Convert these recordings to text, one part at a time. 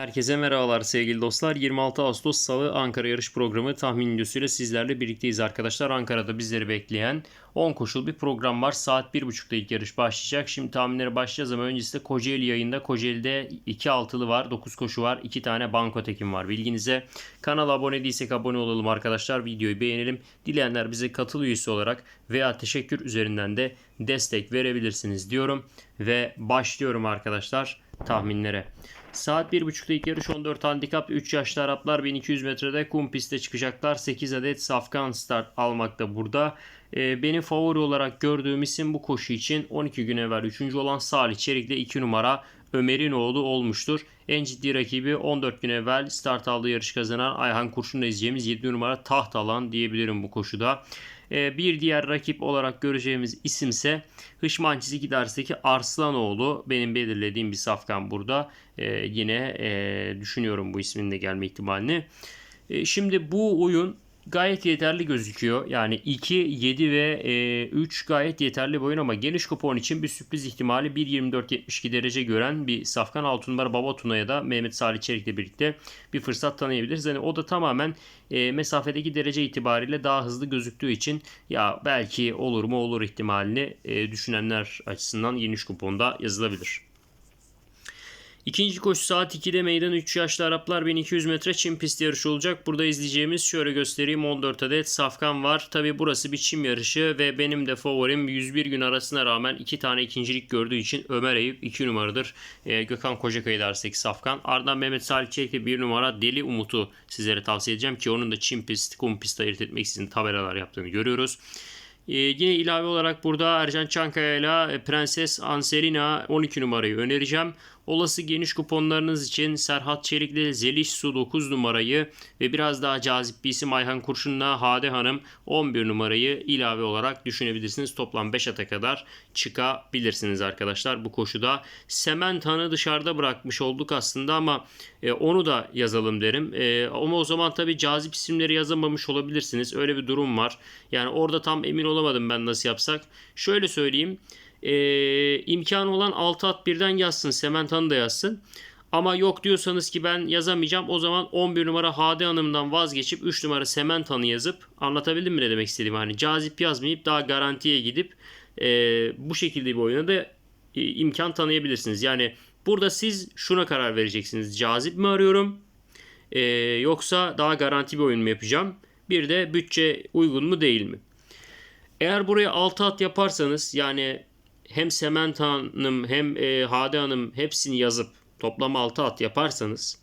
Herkese merhabalar sevgili dostlar. 26 Ağustos Salı Ankara yarış programı tahmin videosuyla sizlerle birlikteyiz arkadaşlar. Ankara'da bizleri bekleyen 10 koşul bir program var. Saat 1.30'da ilk yarış başlayacak. Şimdi tahminlere başlayacağız ama öncesinde Kocaeli yayında. Kocaeli'de 2 altılı var, 9 koşu var, 2 tane banko tekim var. Bilginize kanala abone değilsek abone olalım arkadaşlar. Videoyu beğenelim. Dileyenler bize katıl üyesi olarak veya teşekkür üzerinden de destek verebilirsiniz diyorum. Ve başlıyorum arkadaşlar tahminlere. Saat 1.30'da ilk yarış 14 handikap 3 yaşlı Araplar 1200 metrede kum pistte çıkacaklar. 8 adet safkan start almakta burada. Ee, benim favori olarak gördüğüm isim bu koşu için 12 gün evvel 3. olan Salih Çelik'le 2 numara Ömer'in oğlu olmuştur. En ciddi rakibi 14 gün evvel start aldığı yarış kazanan Ayhan Kurşun'la izleyeceğimiz 7 numara taht alan diyebilirim bu koşuda. Ee, bir diğer rakip olarak göreceğimiz isimse Hışman Çizgi dersteki Arslanoğlu. Benim belirlediğim bir safkan burada. Ee, yine e, düşünüyorum bu ismin de gelme ihtimalini. Şimdi bu oyun gayet yeterli gözüküyor. Yani 2, 7 ve e, 3 gayet yeterli bir oyun ama geniş kupon için bir sürpriz ihtimali 1.24.72 derece gören bir Safkan Altun numara Baba Tuna'ya da Mehmet Salih Çelik'le birlikte bir fırsat tanıyabiliriz. Yani o da tamamen e, mesafedeki derece itibariyle daha hızlı gözüktüğü için ya belki olur mu olur ihtimalini e, düşünenler açısından geniş kuponda yazılabilir. İkinci koşu saat 2'de meydan 3 yaşlı Araplar 1200 metre çim pisti yarışı olacak. Burada izleyeceğimiz şöyle göstereyim 14 adet safkan var. Tabi burası bir çim yarışı ve benim de favorim 101 gün arasına rağmen 2 tane ikincilik gördüğü için Ömer Eyüp 2 numaradır. Ee, Gökhan Kocakaya dersek safkan. Ardından Mehmet Salih Çelik'le 1 numara Deli Umut'u sizlere tavsiye edeceğim ki onun da çim pist, kum pist ayırt etmek için tabelalar yaptığını görüyoruz. Ee, yine ilave olarak burada Ercan Çankaya ile Prenses Anselina 12 numarayı önereceğim. Olası geniş kuponlarınız için Serhat Çelik'le Zeliş Su 9 numarayı ve biraz daha cazip bir isim Ayhan Kurşun'la Hade Hanım 11 numarayı ilave olarak düşünebilirsiniz. Toplam 5 ata kadar çıkabilirsiniz arkadaşlar bu koşuda. Sementan'ı dışarıda bırakmış olduk aslında ama e, onu da yazalım derim. E, ama o zaman tabii cazip isimleri yazamamış olabilirsiniz. Öyle bir durum var. Yani orada tam emin olamadım ben nasıl yapsak. Şöyle söyleyeyim e, imkanı olan 6 at birden yazsın. Sementan'ı da yazsın. Ama yok diyorsanız ki ben yazamayacağım. O zaman 11 numara Hadi Hanım'dan vazgeçip 3 numara Sementan'ı yazıp anlatabildim mi ne demek istediğimi? Hani cazip yazmayıp daha garantiye gidip e, bu şekilde bir oyuna da e, imkan tanıyabilirsiniz. Yani burada siz şuna karar vereceksiniz. Cazip mi arıyorum? E, yoksa daha garanti bir oyun mu yapacağım? Bir de bütçe uygun mu değil mi? Eğer buraya 6 at yaparsanız yani hem Sement Hanım hem e, Hade Hanım hepsini yazıp toplam 6 at yaparsanız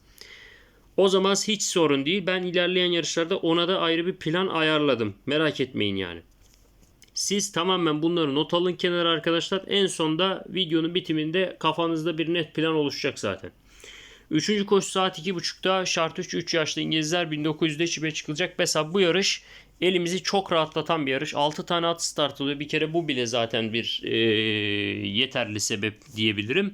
o zaman hiç sorun değil. Ben ilerleyen yarışlarda ona da ayrı bir plan ayarladım. Merak etmeyin yani. Siz tamamen bunları not alın kenara arkadaşlar. En sonda videonun bitiminde kafanızda bir net plan oluşacak zaten. Üçüncü koşu saat 2.30'da şart 3 3 yaşlı İngilizler 1900'de çipe çıkılacak. Mesela bu yarış elimizi çok rahatlatan bir yarış. 6 tane at start oluyor. Bir kere bu bile zaten bir e, yeterli sebep diyebilirim.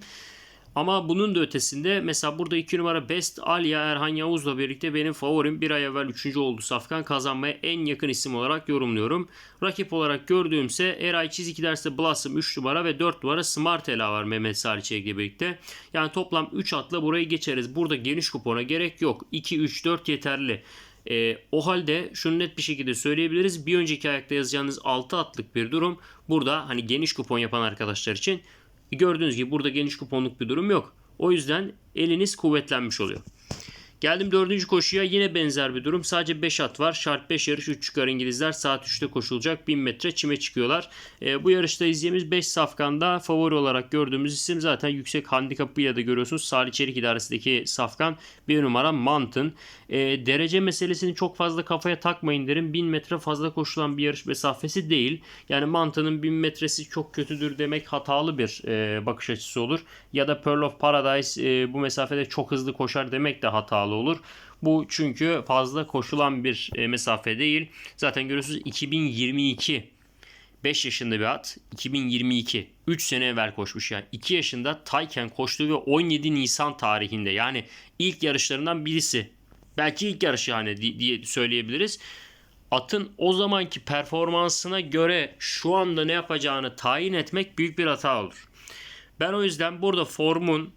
Ama bunun da ötesinde mesela burada 2 numara Best Alya Erhan Yavuz'la birlikte benim favorim bir ay evvel 3. oldu Safkan kazanmaya en yakın isim olarak yorumluyorum. Rakip olarak gördüğümse Eray Çizik derste Blossom 3 numara ve 4 numara Smart Ela var Mehmet Salih ile birlikte. Yani toplam 3 atla burayı geçeriz. Burada geniş kupona gerek yok. 2, 3, 4 yeterli. E, o halde şunu net bir şekilde söyleyebiliriz. Bir önceki ayakta yazacağınız 6 atlık bir durum. Burada hani geniş kupon yapan arkadaşlar için gördüğünüz gibi burada geniş kuponluk bir durum yok. O yüzden eliniz kuvvetlenmiş oluyor. Geldim dördüncü koşuya yine benzer bir durum. Sadece 5 at var. Şart 5 yarış 3 çıkar İngilizler. Saat 3'te koşulacak. 1000 metre çime çıkıyorlar. E, bu yarışta izleyeceğimiz 5 safkanda favori olarak gördüğümüz isim zaten yüksek handikapıyla da görüyorsunuz. Salih Çelik idaresindeki safkan bir numara Mountain. E, derece meselesini çok fazla kafaya takmayın derim. 1000 metre fazla koşulan bir yarış mesafesi değil. Yani Mountain'ın 1000 metresi çok kötüdür demek hatalı bir e, bakış açısı olur. Ya da Pearl of Paradise e, bu mesafede çok hızlı koşar demek de hatalı olur. Bu çünkü fazla koşulan bir e, mesafe değil. Zaten görüyorsunuz 2022 5 yaşında bir at 2022 3 sene evvel koşmuş yani 2 yaşında Tayken koştuğu ve 17 Nisan tarihinde yani ilk yarışlarından birisi belki ilk yarışı yani diye söyleyebiliriz. Atın o zamanki performansına göre şu anda ne yapacağını tayin etmek büyük bir hata olur. Ben o yüzden burada formun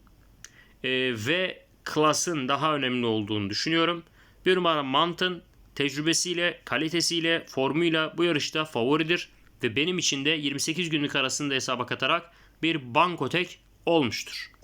e, ve klasın daha önemli olduğunu düşünüyorum. Bir numara Mountain tecrübesiyle, kalitesiyle, formuyla bu yarışta favoridir ve benim için de 28 günlük arasında hesaba katarak bir bankotek olmuştur.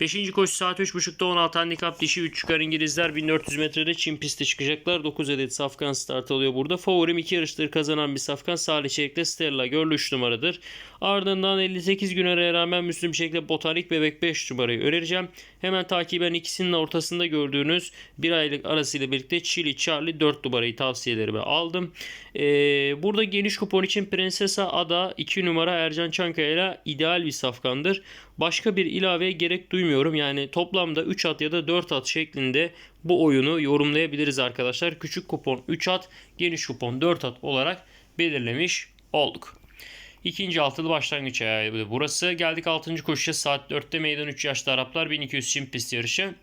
5. koşu saat 3.30'da 16 handikap dişi 3 çıkar İngilizler 1400 metrede Çin piste çıkacaklar. 9 adet safkan start alıyor burada. Favorim 2 yarıştır kazanan bir safkan Salih Çelik'te Stella Görlü 3 numaradır. Ardından 58 gün araya rağmen Müslüm Çelik'te Botanik Bebek 5 numarayı önereceğim. Hemen takiben ikisinin ortasında gördüğünüz bir aylık arasıyla birlikte Chili Charlie 4 numarayı tavsiyelerime aldım. Ee, burada geniş kupon için Prinsesa Ada 2 numara Ercan Çankaya ile ideal bir safkandır. Başka bir ilaveye gerek duymuyorum. Yani toplamda 3 at ya da 4 at şeklinde bu oyunu yorumlayabiliriz arkadaşlar. Küçük kupon 3 at, geniş kupon 4 at olarak belirlemiş olduk. İkinci altılı başlangıç ayağı burası. Geldik 6. koşuya saat 4'te meydan 3 yaşlı Araplar 1200 çim pist yarışı.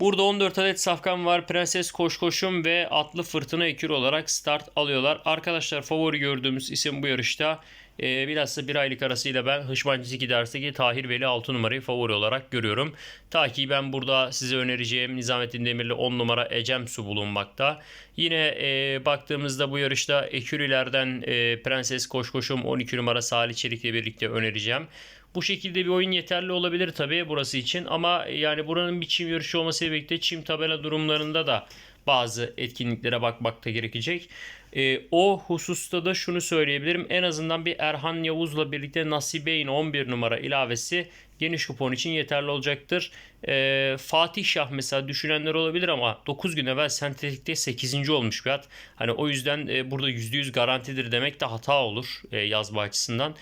Burada 14 adet safkan var. Prenses Koşkoşum ve Atlı Fırtına Ekür olarak start alıyorlar. Arkadaşlar favori gördüğümüz isim bu yarışta. Ee, bilhassa bir aylık arasıyla ben Hışmancısı Giders'teki Tahir Veli 6 numarayı favori olarak görüyorum. Ta ki ben burada size önereceğim Nizamettin Demirli 10 numara Ecem Su bulunmakta. Yine e, baktığımızda bu yarışta Ekürilerden e, Prenses Koşkoşum 12 numara Salih Çelik'le birlikte önereceğim. Bu şekilde bir oyun yeterli olabilir tabii burası için ama yani buranın bir çim yarışı olmasıyla birlikte çim tabela durumlarında da bazı etkinliklere bakmakta gerekecek. E, o hususta da şunu söyleyebilirim. En azından bir Erhan Yavuz'la birlikte Nasibeyn 11 numara ilavesi geniş kupon için yeterli olacaktır. E, Fatih Şah mesela düşünenler olabilir ama 9 gün evvel sentetikte 8. olmuş bir at. Hani o yüzden e, burada %100 garantidir demek de hata olur e, yazma açısından.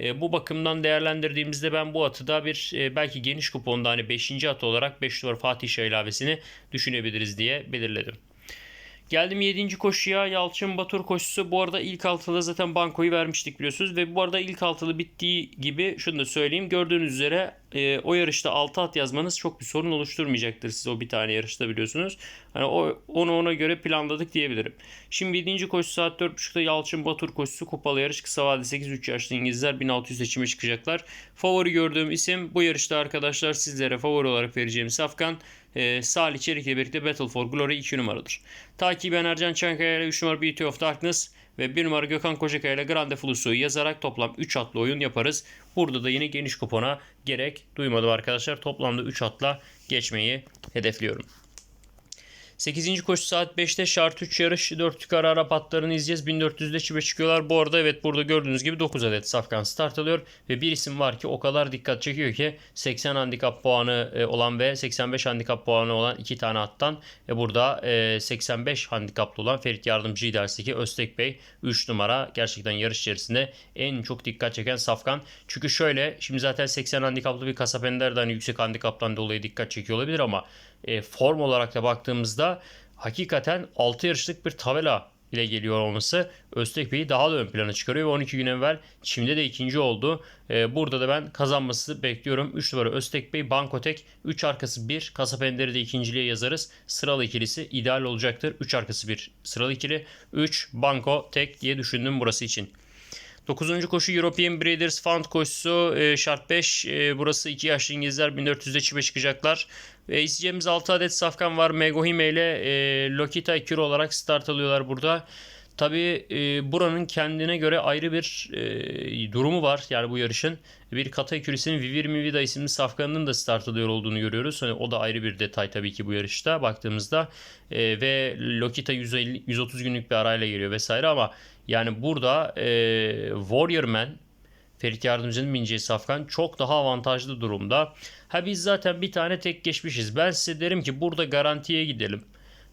E, bu bakımdan değerlendirdiğimizde ben bu atı da bir e, belki geniş kuponda hani 5. at olarak 5 numara Fatih Şah ilavesini düşünebiliriz diye belirledim. Geldim 7. koşuya Yalçın Batur koşusu. Bu arada ilk altıda zaten bankoyu vermiştik biliyorsunuz. Ve bu arada ilk altılı bittiği gibi şunu da söyleyeyim. Gördüğünüz üzere e, o yarışta 6 at yazmanız çok bir sorun oluşturmayacaktır size o bir tane yarışta biliyorsunuz. Hani o, onu ona göre planladık diyebilirim. Şimdi 7. koşu saat 4.30'da Yalçın Batur koşusu kupalı yarış kısa vade 8-3 yaşlı İngilizler 1600 seçime çıkacaklar. Favori gördüğüm isim bu yarışta arkadaşlar sizlere favori olarak vereceğim Safkan e, Salih Çelik ile birlikte Battle for Glory 2 numaradır. Takiben Ercan Çankaya ile 3 numara Beauty of Darkness ve 1 numara Gökhan Kocakaya ile Grande Flus'u yazarak toplam 3 atlı oyun yaparız. Burada da yine geniş kupona gerek duymadım arkadaşlar. Toplamda 3 atla geçmeyi hedefliyorum. 8. koşu saat 5'te şart 3 yarış 4 tük ara Arap atlarını izleyeceğiz. 1400'de çipe çıkıyorlar. Bu arada evet burada gördüğünüz gibi 9 adet safkan start alıyor. Ve bir isim var ki o kadar dikkat çekiyor ki 80 handikap puanı e, olan ve 85 handikap puanı olan iki tane attan e, burada 85 handikaplı olan Ferit Yardımcı lidersteki Öztek Bey 3 numara gerçekten yarış içerisinde en çok dikkat çeken safkan. Çünkü şöyle şimdi zaten 80 handikaplı bir kasap ender de hani yüksek handikaptan dolayı dikkat çekiyor olabilir ama e, form olarak da baktığımızda hakikaten 6 yarışlık bir tabela ile geliyor olması Öztek Bey'i daha da ön plana çıkarıyor ve 12 gün evvel Çim'de de ikinci oldu. Ee, burada da ben kazanması bekliyorum. 3 numara Öztek Bey, Bankotek, 3 arkası 1. Kasap Ender'i de ikinciliğe yazarız. Sıralı ikilisi ideal olacaktır. 3 arkası 1 sıralı ikili. 3 Banko Tek diye düşündüm burası için. 9. koşu European Breeders Fund koşusu e, şart 5. E, burası 2 yaşlı İngilizler 1400'de çipe çıkacaklar. Ve izleyeceğimiz 6 adet safkan var. Megohime ile e, Lokita Kiro olarak start alıyorlar burada. Tabi e, buranın kendine göre ayrı bir e, durumu var yani bu yarışın. Bir kata ekürisinin Vivir Mivida isimli safkanının da start alıyor olduğunu görüyoruz. Hani o da ayrı bir detay tabii ki bu yarışta baktığımızda. E, ve Lokita 150, 130 günlük bir arayla geliyor vesaire ama yani burada e, Warrior Man Ferit Yardımcı'nın bineceği safkan çok daha avantajlı durumda. Ha biz zaten bir tane tek geçmişiz. Ben size derim ki burada garantiye gidelim.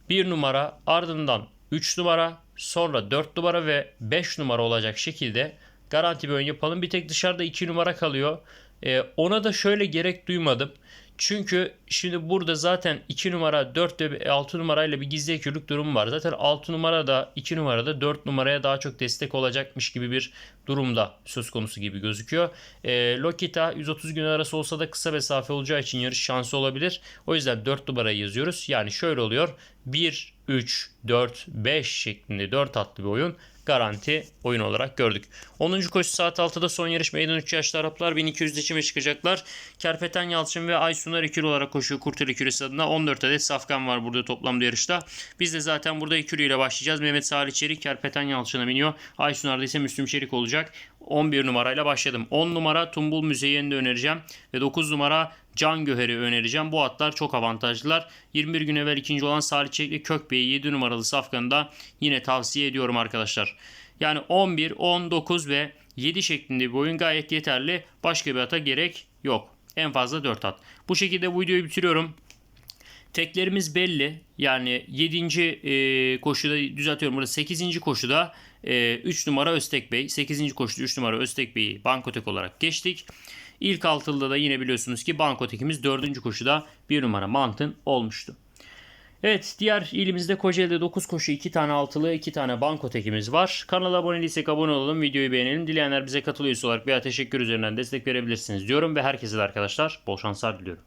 1 numara ardından 3 numara sonra 4 numara ve 5 numara olacak şekilde garanti bir ön yapalım. Bir tek dışarıda 2 numara kalıyor. Ee, ona da şöyle gerek duymadım. Çünkü şimdi burada zaten 2 numara 4 ve 6 numarayla bir gizli ekürlük durumu var. Zaten 6 numara da 2 numarada 4 numaraya daha çok destek olacakmış gibi bir durumda söz konusu gibi gözüküyor. E, Lokita 130 gün arası olsa da kısa mesafe olacağı için yarış şansı olabilir. O yüzden 4 numarayı yazıyoruz. Yani şöyle oluyor. 1, 3, 4, 5 şeklinde 4 atlı bir oyun garanti oyun olarak gördük. 10. koşu saat 6'da son yarış meydan 3 yaşlı Araplar 1200 seçime çıkacaklar. Kerpeten Yalçın ve Aysunar ikili olarak koşuyor Kurteli Küresi adına. 14 adet safkan var burada toplamda yarışta. Biz de zaten burada ikiliyle başlayacağız. Mehmet Salih Çelik Kerpeten Yalçın'a biniyor. Aysunar'da ise Müslüm Çelik olacak. 11 numarayla başladım. 10 numara Tumbul Müzeyyen'i de önereceğim. Ve 9 numara Can Göher'i önereceğim. Bu atlar çok avantajlılar. 21 gün evvel ikinci olan Salih Çelikli Kökbey'i 7 numaralı safkanı da yine tavsiye ediyorum arkadaşlar. Yani 11, 19 ve 7 şeklinde bir oyun gayet yeterli. Başka bir ata gerek yok. En fazla 4 at. Bu şekilde bu videoyu bitiriyorum. Teklerimiz belli. Yani 7. E, koşuda düzeltiyorum burada 8. koşuda e, 3 numara Öztek Bey. 8. koşuda 3 numara Öztek Bey'i bankotek olarak geçtik. İlk altılıda da yine biliyorsunuz ki bankotekimiz 4. koşuda 1 numara Mantın olmuştu. Evet diğer ilimizde Kocaeli'de 9 koşu 2 tane altılı 2 tane bankotekimiz var. Kanala abone değilsek abone olalım videoyu beğenelim. Dileyenler bize katıl üyesi olarak veya teşekkür üzerinden destek verebilirsiniz diyorum ve herkese de arkadaşlar bol şanslar diliyorum.